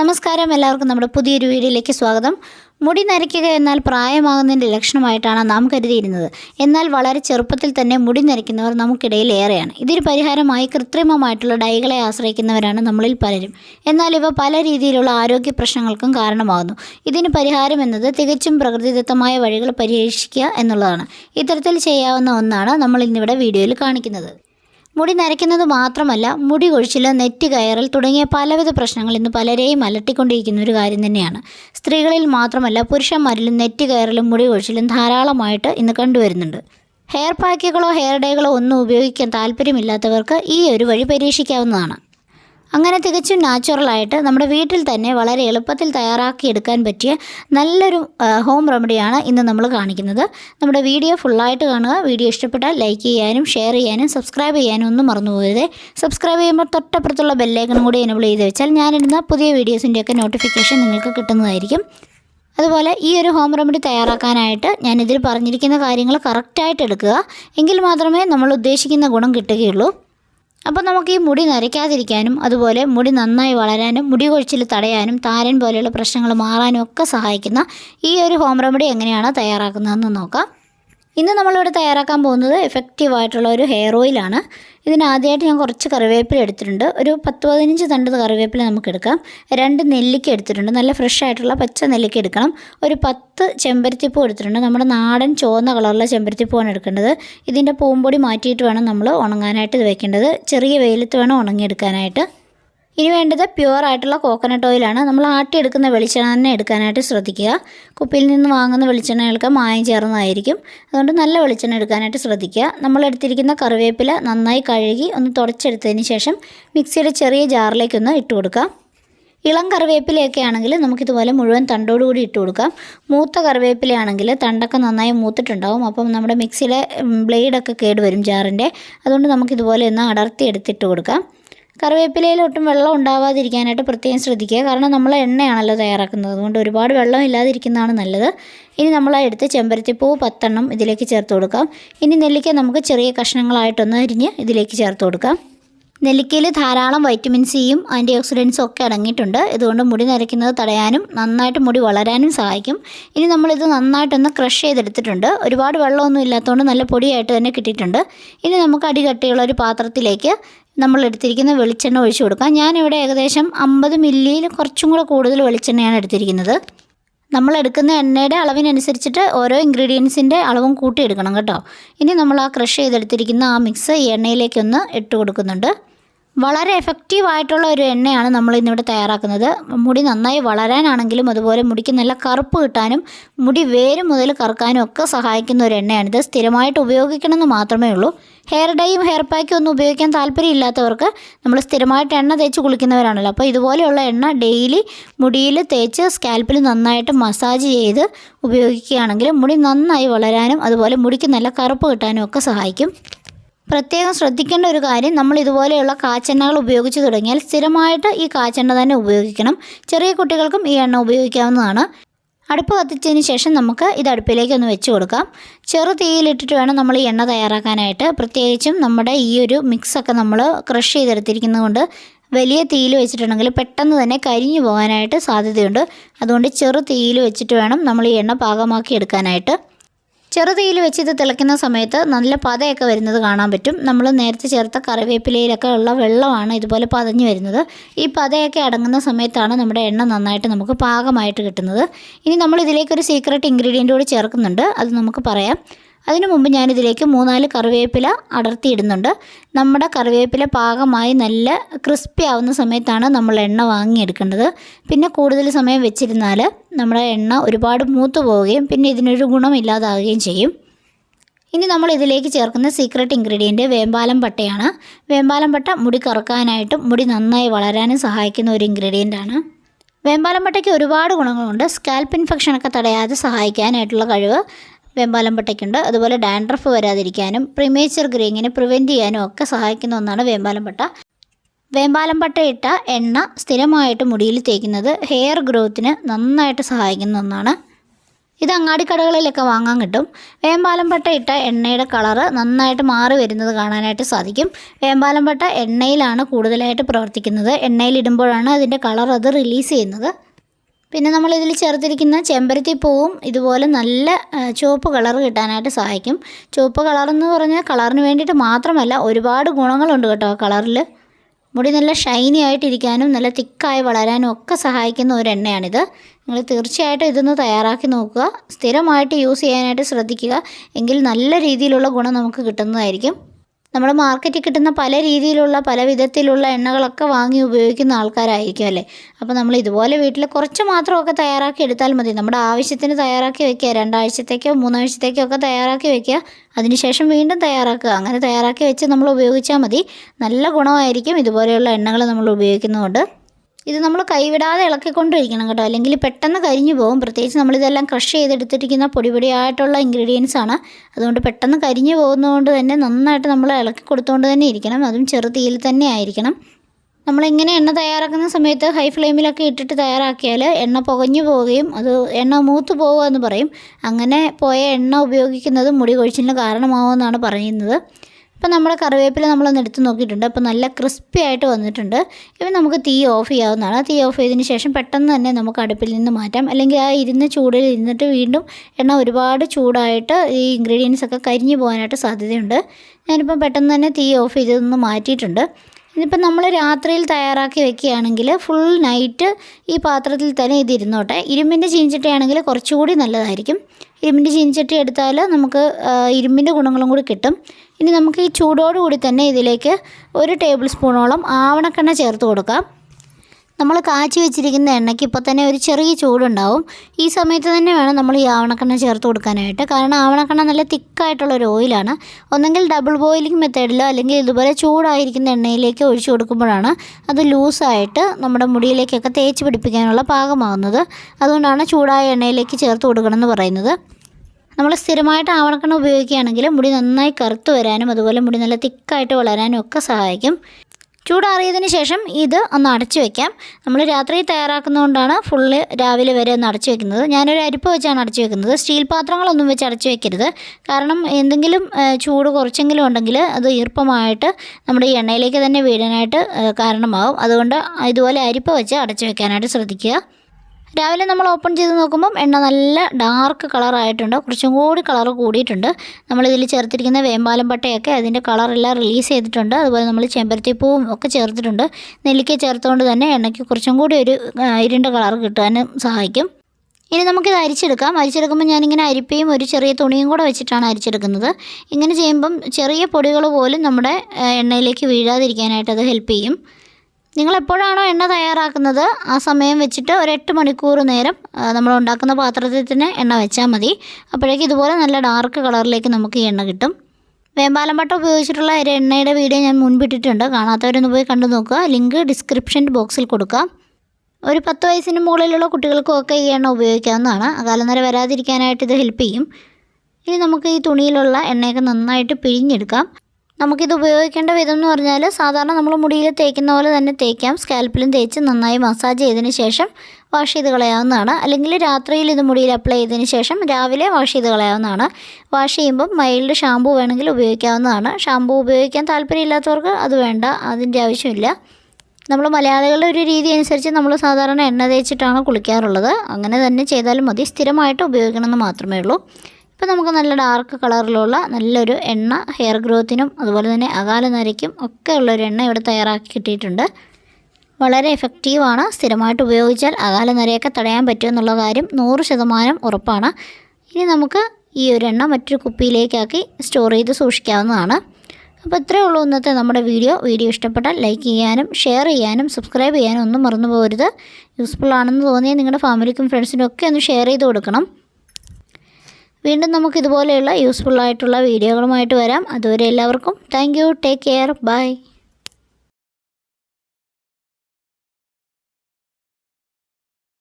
നമസ്കാരം. എല്ലാവർക്കും നമ്മുടെ പുതിയൊരു വീഡിയോയിലേക്ക് സ്വാഗതം. മുടി നരയ്ക്കുക എന്നാൽ പ്രായമാകുന്നതിന്റെ ലക്ഷണമായിട്ടാണ് നാം കരുതിയിരുന്നത്. എന്നാൽ വളരെ ചെറുപ്പത്തിൽ തന്നെ മുടി നരയ്ക്കുന്നവർ നമുക്കിടയിൽ ഏറെയാണ്. ഇതൊരു പരിഹാരമായി കൃത്രിമമായിട്ടുള്ള ഡൈകളെ ആശ്രയിക്കുന്നവരാണ് നമ്മളിൽ പലരും. എന്നാൽ ഇവ പല രീതിയിലുള്ള ആരോഗ്യ പ്രശ്നങ്ങൾക്കും കാരണമാകുന്നു. ഇതിന് പരിഹാരം എന്നത് തികച്ചും പ്രകൃതിദത്തമായ വഴികൾ പരീക്ഷിക്കുക എന്നുള്ളതാണ്. ഇത്തരത്തിൽ ചെയ്യാവുന്ന ഒന്നാണ് നമ്മൾ ഇന്നിവിടെ വീഡിയോയിൽ കാണിക്കുന്നത്. മുടി നരയ്ക്കുന്നത് മാത്രമല്ല മുടി കൊഴിച്ചിൽ നെറ്റ് കയറൽ തുടങ്ങിയ പലവിധ പ്രശ്നങ്ങൾ ഇന്ന് പലരെയും അലട്ടിക്കൊണ്ടിരിക്കുന്ന ഒരു കാര്യം തന്നെയാണ്. സ്ത്രീകളിൽ മാത്രമല്ല പുരുഷന്മാരിലും നെറ്റ് കയറലും മുടി കൊഴിച്ചിലും ധാരാളമായിട്ട് ഇന്ന് കണ്ടുവരുന്നുണ്ട്. ഹെയർ പാക്കുകളോ ഹെയർ ഡേകളോ ഒന്നും ഉപയോഗിക്കാൻ താല്പര്യമില്ലാത്തവർക്ക് ഈ ഒരു വഴി പരീക്ഷിക്കാവുന്നതാണ്. അങ്ങനെ തികച്ചും നാച്ചുറലായിട്ട് നമ്മുടെ വീട്ടിൽ തന്നെ വളരെ എളുപ്പത്തിൽ തയ്യാറാക്കിയെടുക്കാൻ പറ്റിയ നല്ലൊരു ഹോം റെമഡിയാണ് ഇന്ന് നമ്മൾ കാണിക്കുന്നത്. നമ്മുടെ വീഡിയോ ഫുള്ളായിട്ട് കാണുക. വീഡിയോ ഇഷ്ടപ്പെട്ടാൽ ലൈക്ക് ചെയ്യാനും ഷെയർ ചെയ്യാനും സബ്സ്ക്രൈബ് ചെയ്യാനും ഒന്നും മറന്നു പോകരുത്. സബ്സ്ക്രൈബ് ചെയ്യുമ്പോൾ തൊട്ടപ്പുറത്തുള്ള ബെല്ലേക്കനും കൂടി എനബിൾ ചെയ്ത് വെച്ചാൽ ഞാനിടുന്ന പുതിയ വീഡിയോസിന്റെയൊക്കെ നോട്ടിഫിക്കേഷൻ നിങ്ങൾക്ക് കിട്ടുന്നതായിരിക്കും. അതുപോലെ ഈ ഒരു ഹോം റെമഡി തയ്യാറാക്കാനായിട്ട് ഞാൻ പറഞ്ഞിരിക്കുന്ന കാര്യങ്ങൾ കറക്റ്റായിട്ട് എടുക്കുക. എങ്കിൽ മാത്രമേ നമ്മൾ ഉദ്ദേശിക്കുന്ന ഗുണം കിട്ടുകയുള്ളൂ. അപ്പോൾ നമുക്ക് ഈ മുടി നരയ്ക്കാതിരിക്കാനും അതുപോലെ മുടി നന്നായി വളരാനും മുടി കൊഴിച്ചിൽ തടയാനും താരൻ പോലെയുള്ള പ്രശ്നങ്ങൾ മാറാനും ഒക്കെ സഹായിക്കുന്ന ഈ ഒരു ഹോം റെമഡി എങ്ങനെയാണ് തയ്യാറാക്കുന്നതെന്ന് നോക്കാം. ഇന്ന് നമ്മളിവിടെ തയ്യാറാക്കാൻ പോകുന്നത് എഫക്റ്റീവ് ആയിട്ടുള്ള ഒരു ഹെയർ ഓയിലാണ് ഇതിനാദ്യമായിട്ട് ഞാൻ കുറച്ച് കറിവേപ്പില എടുത്തിട്ടുണ്ട്. ഒരു പത്ത് പതിനഞ്ച് തണ്ട് കറിവേപ്പില നമുക്ക് എടുക്കാം. രണ്ട് നെല്ലിക്ക എടുത്തിട്ടുണ്ട്. നല്ല ഫ്രഷ് ആയിട്ടുള്ള പച്ച നെല്ലിക്ക എടുക്കണം. ഒരു പത്ത് ചെമ്പരത്തിപ്പൂ എടുത്തിട്ടുണ്ട്. നമ്മുടെ നാടൻ ചുവന്ന കളറുള്ള ചെമ്പരത്തിപ്പൂവാണ് എടുക്കേണ്ടത്. ഇതിന്റെ പൂമ്പൊടി മാറ്റിയിട്ട് വേണം നമ്മൾ ഉണങ്ങാനായിട്ട് ഇത് വെക്കേണ്ടത്. ചെറിയ വെയിലത്ത് വേണം ഉണങ്ങിയെടുക്കാനായിട്ട്. ഇനി വേണ്ടത് പ്യുവർ ആയിട്ടുള്ള കോക്കനട്ട് ഓയിലാണ് നമ്മൾ ആട്ടിയെടുക്കുന്ന വെളിച്ചെണ്ണ തന്നെ എടുക്കാനായിട്ട് ശ്രദ്ധിക്കുക. കുപ്പിയിൽ നിന്ന് വാങ്ങുന്ന വെളിച്ചെണ്ണകൾക്ക് മായം ചേർന്നതായിരിക്കും. അതുകൊണ്ട് നല്ല വെളിച്ചെണ്ണ എടുക്കാനായിട്ട് ശ്രദ്ധിക്കുക. നമ്മൾ എടുത്തിരിക്കുന്ന കറിവേപ്പില നന്നായി കഴുകി ഒന്ന് തുടച്ചെടുത്തതിന് ശേഷം മിക്സിയുടെ ചെറിയ ജാറിലേക്കൊന്ന് ഇട്ട് കൊടുക്കാം ഇളം കറിവേപ്പിലയൊക്കെ ആണെങ്കിൽ നമുക്കിതുപോലെ മുഴുവൻ തണ്ടോടുകൂടി ഇട്ട് കൊടുക്കാം. മൂത്ത കറിവേപ്പിലയാണെങ്കിൽ തണ്ടൊക്കെ നന്നായി മൂത്തിട്ടുണ്ടാവും. അപ്പം നമ്മുടെ മിക്സിയിലെ ബ്ലേഡൊക്കെ കേടുവരും ജാറിന്റെ. അതുകൊണ്ട് നമുക്കിതുപോലെ ഒന്ന് അടർത്തി എടുത്തിട്ട് കൊടുക്കാം. കറിവേപ്പിലയിൽ ഒട്ടും വെള്ളം ഉണ്ടാവാതിരിക്കാനായിട്ട് പ്രത്യേകം ശ്രദ്ധിക്കുക. കാരണം നമ്മൾ എണ്ണയാണല്ലോ തയ്യാറാക്കുന്നത്. അതുകൊണ്ട് ഒരുപാട് വെള്ളം ഇല്ലാതിരിക്കുന്നതാണ് നല്ലത്. ഇനി നമ്മൾ എടുത്ത് ചെമ്പരത്തിപ്പൂ പത്തെണ്ണം ഇതിലേക്ക് ചേർത്ത് കൊടുക്കാം. ഇനി നെല്ലിക്ക നമുക്ക് ചെറിയ കഷ്ണങ്ങളായിട്ടൊന്ന് അരിഞ്ഞ് ഇതിലേക്ക് ചേർത്ത് കൊടുക്കാം. നെല്ലിക്കയിൽ ധാരാളം വൈറ്റമിൻ സിയും ആന്റി ഓക്സിഡൻസും ഒക്കെ അടങ്ങിയിട്ടുണ്ട്. ഇതുകൊണ്ട് മുടി നരയ്ക്കുന്നത് തടയാനും നന്നായിട്ട് മുടി വളരാനും സഹായിക്കും. ഇനി നമ്മളിത് നന്നായിട്ടൊന്ന് ക്രഷ് ചെയ്തെടുത്തിട്ടുണ്ട്. ഒരുപാട് വെള്ളമൊന്നും ഇല്ലാത്തതുകൊണ്ട് നല്ല പൊടിയായിട്ട് തന്നെ കിട്ടിയിട്ടുണ്ട്. ഇനി നമുക്ക് അടികട്ടിയുള്ള ഒരു പാത്രത്തിലേക്ക് നമ്മൾ എടുത്തിരിക്കുന്ന വെളിച്ചെണ്ണ ഒഴിച്ചു കൊടുക്കാം. ഞാനിവിടെ ഏകദേശം അമ്പത് മില്ലിയിൽ കുറച്ചും കൂടെ കൂടുതൽ വെളിച്ചെണ്ണയാണ് എടുത്തിരിക്കുന്നത്. നമ്മൾ എടുക്കുന്ന എണ്ണയുടെ അളവിനനുസരിച്ചിട്ട് ഓരോ ഇൻഗ്രീഡിയൻസിന്റെ അളവും കൂട്ടിയെടുക്കണം കേട്ടോ. ഇനി നമ്മൾ ആ ക്രഷ് ചെയ്തെടുത്തിരിക്കുന്ന ആ മിക്സ് ഈ എണ്ണയിലേക്കൊന്ന് ഇട്ട് കൊടുക്കുന്നുണ്ട്. വളരെ എഫക്റ്റീവ് ആയിട്ടുള്ള ഒരു എണ്ണയാണ് നമ്മൾ ഇന്നിവിടെ തയ്യാറാക്കുന്നത്. മുടി നന്നായി വളരാനാണെങ്കിലും അതുപോലെ മുടിക്ക് നല്ല കറുപ്പ് കിട്ടാനും മുടി വേര് മുതൽ കറുക്കാനും ഒക്കെ സഹായിക്കുന്ന ഒരു എണ്ണയാണിത് സ്ഥിരമായിട്ട് ഉപയോഗിക്കണമെന്ന് മാത്രമേ ഉള്ളൂ. ഹെയർ ഡൈയും ഹെയർ പാക്കും ഒന്നും ഉപയോഗിക്കാൻ താല്പര്യമില്ലാത്തവർക്ക് നമ്മൾ സ്ഥിരമായിട്ട് എണ്ണ തേച്ച് കുളിക്കുന്നവരാണല്ലോ. അപ്പോൾ ഇതുപോലെയുള്ള എണ്ണ ഡെയിലി മുടിയിൽ തേച്ച് സ്കാൽപ്പിൽ നന്നായിട്ട് മസാജ് ചെയ്ത് ഉപയോഗിക്കുകയാണെങ്കിൽ മുടി നന്നായി വളരാനും അതുപോലെ മുടിക്ക് നല്ല കറുപ്പ് കിട്ടാനും ഒക്കെ സഹായിക്കും. പ്രത്യേകം ശ്രദ്ധിക്കേണ്ട ഒരു കാര്യം നമ്മൾ ഇതുപോലെയുള്ള കാച്ചെണ്ണകൾ ഉപയോഗിച്ച് തുടങ്ങിയാൽ സ്ഥിരമായിട്ട് ഈ കാച്ചെണ്ണ തന്നെ ഉപയോഗിക്കണം. ചെറിയ കുട്ടികൾക്കും ഈ എണ്ണ ഉപയോഗിക്കാവുന്നതാണ്. അടുപ്പ് കത്തിച്ചതിന് ശേഷം നമുക്ക് ഇത് അടുപ്പിലേക്ക് ഒന്ന് വെച്ച് കൊടുക്കാം. ചെറു തീയിലിട്ടിട്ട് വേണം നമ്മൾ ഈ എണ്ണ തയ്യാറാക്കാനായിട്ട്. പ്രത്യേകിച്ചും നമ്മുടെ ഈ ഒരു മിക്സൊക്കെ നമ്മൾ ക്രഷ് ചെയ്തെടുത്തിരിക്കുന്നത് കൊണ്ട് വലിയ തീയിൽ വെച്ചിട്ടുണ്ടെങ്കിൽ പെട്ടെന്ന് തന്നെ കരിഞ്ഞു പോകാനായിട്ട് സാധ്യതയുണ്ട്. അതുകൊണ്ട് ചെറു തീയിൽ വെച്ചിട്ട് വേണം നമ്മൾ ഈ എണ്ണ പാകമാക്കി എടുക്കാനായിട്ട് ചെറുതീയിൽ വെച്ച് ഇത് തിളയ്ക്കുന്ന സമയത്ത് നല്ല പതയൊക്കെ വരുന്നത് കാണാൻ പറ്റും. നമ്മൾ നേരത്തെ ചേർത്ത കറിവേപ്പിലയിലൊക്കെ ഉള്ള വെള്ളമാണ് ഇതുപോലെ പതഞ്ഞു വരുന്നത്. ഈ പതയൊക്കെ അടങ്ങുന്ന സമയത്താണ് നമ്മുടെ എണ്ണ നന്നായിട്ട് നമുക്ക് പാകമായിട്ട് കിട്ടുന്നത്. ഇനി നമ്മൾ ഇതിലേക്കൊരു സീക്രട്ട് ഇൻഗ്രീഡിയന്റ് കൂടി ചേർക്കുന്നുണ്ട്. അത് നമുക്ക് പറയാം. അതിനു മുമ്പ് ഞാനിതിലേക്ക് മൂന്നാൽ കറിവേപ്പില അടർത്തിയിടുന്നുണ്ട്. നമ്മുടെ കറിവേപ്പില പാകമായി നല്ല ക്രിസ്പി ആവുന്ന സമയത്താണ് നമ്മൾ എണ്ണ വാങ്ങിയെടുക്കേണ്ടത്. പിന്നെ കൂടുതൽ സമയം വെച്ചിരുന്നാൽ നമ്മുടെ എണ്ണ ഒരുപാട് മൂത്ത് പോവുകയും പിന്നെ ഇതിനൊരു ഗുണമില്ലാതാവുകയും ചെയ്യും. ഇനി നമ്മൾ ഇതിലേക്ക് ചേർക്കുന്ന സീക്രട്ട് ഇൻഗ്രീഡിയന്റ് വേമ്പാലം പട്ടയാണ്. വേമ്പാലം പട്ട മുടി കറക്കാനായിട്ടും മുടി നന്നായി വളരാനും സഹായിക്കുന്ന ഒരു ഇൻഗ്രീഡിയന്റ് ആണ്. വേമ്പാലം പട്ടയ്ക്ക് ഒരുപാട് ഗുണങ്ങളുണ്ട്. സ്കാൽപ്പ് ഇൻഫെക്ഷനൊക്കെ തടയാതെ സഹായിക്കാനായിട്ടുള്ള കഴിവ്. വെമ്പാലം പട്ടയ്ക്കുണ്ട് അതുപോലെ ഡാൻഡ്രഫ് വരാതിരിക്കാനും പ്രിമേച്ചർ ഗ്രീങ്ങിനെ പ്രിവെന്റ് ചെയ്യാനും ഒക്കെ സഹായിക്കുന്ന ഒന്നാണ് വേമ്പാലം പട്ട വേമ്പാലം പട്ട ഇട്ട എണ്ണ സ്ഥിരമായിട്ട് മുടിയിൽ തേക്കുന്നത് ഹെയർ ഗ്രോത്തിന് നന്നായിട്ട് സഹായിക്കുന്ന ഒന്നാണ്. ഇത് അങ്ങാടിക്കടകളിലൊക്കെ വാങ്ങാൻ കിട്ടും. വേമ്പാലം പട്ട ഇട്ട എണ്ണയുടെ കളറ് നന്നായിട്ട് മാറി വരുന്നത് കാണാനായിട്ട് സാധിക്കും. വേമ്പാലം പട്ട എണ്ണയിലാണ് കൂടുതലായിട്ട് പ്രവർത്തിക്കുന്നത്. എണ്ണയിലിടുമ്പോഴാണ് അതിന്റെ കളർ അത് റിലീസ് ചെയ്യുന്നത്. പിന്നെ നമ്മൾ ഇതിൽ ചേർത്തിരിക്കുന്ന ചെമ്പരത്തി പൂവും ഇതുപോലെ നല്ല ചുവപ്പ് കളർ കിട്ടാനായിട്ട് സഹായിക്കും. ചുവപ്പ് കളർ എന്ന് പറഞ്ഞാൽ കളറിന് വേണ്ടിയിട്ട് മാത്രമല്ല ഒരുപാട് ഗുണങ്ങളുണ്ട് കേട്ടോ കളറിൽ. മുടി നല്ല ഷൈനി ആയിട്ടിരിക്കാനും നല്ല തിക്കായി വളരാനും ഒക്കെ സഹായിക്കുന്ന ഒരു എണ്ണയാണിത്. നിങ്ങൾ തീർച്ചയായിട്ടും ഇതൊന്ന് തയ്യാറാക്കി നോക്കുക. സ്ഥിരമായിട്ട് യൂസ് ചെയ്യാനായിട്ട് ശ്രദ്ധിക്കുക. എങ്കിൽ നല്ല രീതിയിലുള്ള ഗുണം നമുക്ക് കിട്ടുന്നതായിരിക്കും. നമ്മൾ മാർക്കറ്റിൽ കിട്ടുന്ന പല രീതിയിലുള്ള പല വിധത്തിലുള്ള എണ്ണകളൊക്കെ വാങ്ങി ഉപയോഗിക്കുന്ന ആൾക്കാരായിരിക്കും അല്ലേ? അപ്പോൾ നമ്മൾ ഇതുപോലെ വീട്ടിൽ കുറച്ച് മാത്രമൊക്കെ തയ്യാറാക്കി എടുത്താൽ മതി. നമ്മുടെ ആവശ്യത്തിന് തയ്യാറാക്കി വെക്കുക. രണ്ടാഴ്ചത്തേക്കോ മൂന്നാഴ്ചത്തേക്കോ ഒക്കെ തയ്യാറാക്കി വെക്കുക. അതിനുശേഷം വീണ്ടും തയ്യാറാക്കുക. അങ്ങനെ തയ്യാറാക്കി വെച്ച് നമ്മൾ ഉപയോഗിച്ചാൽ മതി. നല്ല ഗുണമായിരിക്കും ഇതുപോലെയുള്ള എണ്ണകൾ നമ്മൾ ഉപയോഗിക്കുന്നതുകൊണ്ട്. ഇത് നമ്മൾ കൈവിടാതെ ഇളക്കിക്കൊണ്ടിരിക്കണം കേട്ടോ. അല്ലെങ്കിൽ പെട്ടെന്ന് കരിഞ്ഞു പോകും. പ്രത്യേകിച്ച് നമ്മളിതെല്ലാം ക്രഷ് ചെയ്തെടുത്തിരിക്കുന്ന പൊടി പൊടിയായിട്ടുള്ള ഇൻഗ്രീഡിയൻസ് ആണ്. അതുകൊണ്ട് പെട്ടെന്ന് കരിഞ്ഞു പോകുന്നതുകൊണ്ട് തന്നെ നന്നായിട്ട് നമ്മൾ ഇളക്കി കൊടുത്തുകൊണ്ട് തന്നെ ഇരിക്കണം. അതും ചെറു തീയിൽ തന്നെ ആയിരിക്കണം. നമ്മളിങ്ങനെ എണ്ണ തയ്യാറാക്കുന്ന സമയത്ത് ഹൈ ഫ്ലെയിമിലൊക്കെ ഇട്ടിട്ട് തയ്യാറാക്കിയാൽ എണ്ണ പുകഞ്ഞു പോവുകയും അത് എണ്ണ മൂത്ത് പോകുക എന്ന് പറയും. അങ്ങനെ പോയ എണ്ണ ഉപയോഗിക്കുന്നത് മുടി കൊഴിച്ചിലിന് കാരണമാവുമെന്നാണ് പറയുന്നത്. ഇപ്പം നമ്മുടെ കറിവേപ്പില നമ്മളൊന്ന് എടുത്ത് നോക്കിയിട്ടുണ്ട്. അപ്പോൾ നല്ല ക്രിസ്പി ആയിട്ട് വന്നിട്ടുണ്ട്. ഇപ്പം നമുക്ക് തീ ഓഫ് ചെയ്യാവുന്നതാണ്. തീ ഓഫ് ചെയ്തതിന് ശേഷം പെട്ടെന്ന് തന്നെ നമുക്ക് അടുപ്പിൽ നിന്ന് മാറ്റാം. അല്ലെങ്കിൽ ആ ഇരുന്ന ചൂടിൽ ഇരുന്നിട്ട് വീണ്ടും എണ്ണ ഒരുപാട് ചൂടായിട്ട് ഈ ഇൻഗ്രീഡിയൻസ് ഒക്കെ കരിഞ്ഞു പോകാനായിട്ട് സാധ്യതയുണ്ട്. ഞാനിപ്പം പെട്ടെന്ന് തന്നെ തീ ഓഫ് ചെയ്തതൊന്ന് മാറ്റിയിട്ടുണ്ട്. ഇതിപ്പോൾ നമ്മൾ രാത്രിയിൽ തയ്യാറാക്കി വെക്കുകയാണെങ്കിൽ ഫുൾ നൈറ്റ് ഈ പാത്രത്തിൽ തന്നെ ഇത് ഇരുന്നോട്ടെ ഇരുമ്പിന്റെ ചീഞ്ചട്ടിയാണെങ്കിൽ കുറച്ചുകൂടി നല്ലതായിരിക്കും. ഇരുമ്പിന്റെ ചീഞ്ചട്ടി എടുത്താൽ നമുക്ക് ഇരുമ്പിന്റെ ഗുണങ്ങളും കൂടി കിട്ടും. ഇനി നമുക്ക് ഈ ചൂടോടുകൂടി തന്നെ ഇതിലേക്ക് ഒരു ടേബിൾ സ്പൂണോളം ആവണക്കെണ്ണ ചേർത്ത് കൊടുക്കാം. നമ്മൾ കാച്ചി വെച്ചിരിക്കുന്ന എണ്ണയ്ക്ക് ഇപ്പോൾ തന്നെ ഒരു ചെറിയ ചൂടുണ്ടാവും. ഈ സമയത്ത് തന്നെ വേണം നമ്മൾ ഈ ആവണക്കെണ്ണ ചേർത്ത് കൊടുക്കാനായിട്ട്. കാരണം ആവണക്കെണ്ണ നല്ല തിക്കായിട്ടുള്ള ഒരു ഓയിലാണ്. ഒന്നെങ്കിൽ ഡബിൾ ബോയിലിംഗ് മെത്തേഡിലോ അല്ലെങ്കിൽ ഇതുപോലെ ചൂടായിരിക്കുന്ന എണ്ണയിലേക്ക് ഒഴിച്ചു കൊടുക്കുമ്പോഴാണ് അത് ലൂസായിട്ട് നമ്മുടെ മുടിയിലേക്കൊക്കെ തേച്ച് പിടിപ്പിക്കാനുള്ള പാകമാകുന്നത്. അതുകൊണ്ടാണ് ചൂടായ എണ്ണയിലേക്ക് ചേർത്ത് കൊടുക്കണമെന്ന് പറയുന്നത്. നമ്മൾ സ്ഥിരമായിട്ട് ആവണക്കെണ്ണ ഉപയോഗിക്കുകയാണെങ്കിൽ മുടി നന്നായി കറുത്ത് വരാനും അതുപോലെ മുടി നല്ല തിക്കായിട്ട് വളരാനും ഒക്കെ സഹായിക്കും. ചൂടാറിയതിന് ശേഷം ഇത് ഒന്ന് അടച്ചു വയ്ക്കാം നമ്മൾ രാത്രി തയ്യാറാക്കുന്നതുകൊണ്ടാണ് ഫുള്ള് രാവിലെ വരെ ഒന്ന് അടച്ചു വെക്കുന്നത്. ഞാനൊരു അരിപ്പ് വെച്ചാണ് അടച്ചു വെക്കുന്നത്. സ്റ്റീൽ പാത്രങ്ങളൊന്നും വെച്ച് അടച്ചു വെക്കരുത്. കാരണം എന്തെങ്കിലും ചൂട് കുറച്ചെങ്കിലും ഉണ്ടെങ്കിൽ അത് ഈർപ്പമായിട്ട് നമ്മുടെ എണ്ണയിലേക്ക് തന്നെ വീഴാനായിട്ട് കാരണമാകും അതുകൊണ്ട് ഇതുപോലെ അരിപ്പ് വെച്ച് അടച്ചു വെക്കാനായിട്ട് ശ്രദ്ധിക്കുക. രാവിലെ നമ്മൾ ഓപ്പൺ ചെയ്ത് നോക്കുമ്പം എണ്ണ നല്ല ഡാർക്ക് കളറായിട്ടുണ്ട്. കുറച്ചും കൂടി കളർ കൂടിയിട്ടുണ്ട്. നമ്മളിതിൽ ചേർത്തിരിക്കുന്ന വേമ്പാലം പട്ടയൊക്കെ അതിന്റെ കളറെല്ലാം റിലീസ് ചെയ്തിട്ടുണ്ട്. അതുപോലെ നമ്മൾ ചെമ്പരത്തിപ്പൂവും ഒക്കെ ചേർത്തിട്ടുണ്ട്. നെല്ലിക്ക ചേർത്തുകൊണ്ട് തന്നെ എണ്ണയ്ക്ക് കുറച്ചും കൂടി ഒരു ഇരുണ്ട കളർ കിട്ടാനും സഹായിക്കും. ഇനി നമുക്കിത് അരിച്ചെടുക്കാം. അരിച്ചെടുക്കുമ്പോൾ ഞാനിങ്ങനെ അരിപ്പയും ഒരു ചെറിയ തുണിയും കൂടെ വെച്ചിട്ടാണ് അരിച്ചെടുക്കുന്നത്. ഇങ്ങനെ ചെയ്യുമ്പം ചെറിയ പൊടികൾ പോലും നമ്മുടെ എണ്ണയിലേക്ക് വീഴാതിരിക്കാനായിട്ട് അത് ഹെൽപ്പ് ചെയ്യും. നിങ്ങൾ എപ്പോഴാണോ എണ്ണ തയ്യാറാക്കുന്നത്? ആ സമയം വെച്ചിട്ട് ഒരു എട്ട് മണിക്കൂർ നേരം നമ്മൾ ഉണ്ടാക്കുന്ന പാത്രത്തിൽ തന്നെ എണ്ണ വെച്ചാൽ മതി. അപ്പോഴേക്കും ഇതുപോലെ നല്ല ഡാർക്ക് കളറിലേക്ക് നമുക്ക് ഈ എണ്ണ കിട്ടും. വേമ്പാലം പട്ട ഉപയോഗിച്ചിട്ടുള്ള ഒരു എണ്ണയുടെ വീഡിയോ ഞാൻ മുൻപിട്ടിട്ടുണ്ട് കാണാത്തവരൊന്ന് പോയി കണ്ടു നോക്കുക. ലിങ്ക് ഡിസ്ക്രിപ്ഷൻ ബോക്സിൽ കൊടുക്കാം. ഒരു പത്ത് വയസ്സിന് മുകളിലുള്ള കുട്ടികൾക്കും ഒക്കെ ഈ എണ്ണ ഉപയോഗിക്കാവുന്നതാണ്. അകാലനര വരാതിരിക്കാനായിട്ട് ഇത് ഹെൽപ്പ് ചെയ്യും. ഇനി നമുക്ക് ഈ തുണിയിലുള്ള എണ്ണയൊക്കെ നന്നായിട്ട് പിഴിഞ്ഞെടുക്കാം. നമുക്കിത് ഉപയോഗിക്കേണ്ട വിധം എന്ന് പറഞ്ഞാൽ സാധാരണ നമ്മൾ മുടിയിൽ തേക്കുന്ന പോലെ തന്നെ തേക്കാം. സ്കാൽപ്പിലും തേച്ച് നന്നായി മസാജ് ചെയ്തതിന് ശേഷം വാഷ് ചെയ്ത് കളയാവുന്നതാണ്. അല്ലെങ്കിൽ രാത്രിയിൽ ഇത് മുടിയിൽ അപ്ലൈ ചെയ്തതിന് ശേഷം രാവിലെ വാഷ് ചെയ്ത് കളയാവുന്നതാണ്. വാഷ് ചെയ്യുമ്പം മൈൽഡ് ഷാമ്പൂ വേണമെങ്കിൽ ഉപയോഗിക്കാവുന്നതാണ്. ഷാമ്പൂ ഉപയോഗിക്കാൻ താല്പര്യമില്ലാത്തവർക്ക് അത് വേണ്ട അതിന്റെ ആവശ്യമില്ല. നമ്മൾ മലയാളികളുടെ ഒരു രീതി അനുസരിച്ച് നമ്മൾ സാധാരണ എണ്ണ തേച്ചിട്ടാണ് കുളിക്കാറുള്ളത്. അങ്ങനെ തന്നെ ചെയ്താലും മതി. സ്ഥിരമായിട്ട് ഉപയോഗിക്കണമെന്ന് മാത്രമേ ഉള്ളൂ. ഇപ്പോൾ നമുക്ക് നല്ല ഡാർക്ക് കളറിലുള്ള നല്ലൊരു എണ്ണ ഹെയർ ഗ്രോത്തിനും അതുപോലെ തന്നെ അകാല നരയ്ക്കും ഒക്കെ ഉള്ളൊരു എണ്ണ ഇവിടെ തയ്യാറാക്കി കിട്ടിയിട്ടുണ്ട്. വളരെ എഫക്റ്റീവാണ് സ്ഥിരമായിട്ട് ഉപയോഗിച്ചാൽ അകാല നരയൊക്കെ തടയാൻ പറ്റുമെന്നുള്ള കാര്യം നൂറ് ശതമാനം ഉറപ്പാണ്. ഇനി നമുക്ക് ഈ ഒരു എണ്ണ മറ്റൊരു കുപ്പിയിലേക്കാക്കി സ്റ്റോർ ചെയ്ത് സൂക്ഷിക്കാവുന്നതാണ്. അപ്പോൾ ഇത്രയേ ഉള്ളൂ ഇന്നത്തെ നമ്മുടെ വീഡിയോ. വീഡിയോ ഇഷ്ടപ്പെട്ടാൽ ലൈക്ക് ചെയ്യാനും ഷെയർ ചെയ്യാനും സബ്സ്ക്രൈബ് ചെയ്യാനും ഒന്നും മറന്നു പോകരുത്. യൂസ്ഫുൾ ആണെന്ന് തോന്നിയാൽ നിങ്ങളുടെ ഫാമിലിക്കും ഫ്രണ്ട്സിനും ഒക്കെ ഒന്ന് ഷെയർ ചെയ്ത് കൊടുക്കണം. വീണ്ടും നമുക്ക് ഇതുപോലെയുള്ള യൂസ്ഫുൾ ആയിട്ടുള്ള വീഡിയോകളുമായിട്ട് വരാം. അതുവരെ എല്ലാവർക്കും താങ്ക് ടേക്ക് കെയർ ബൈ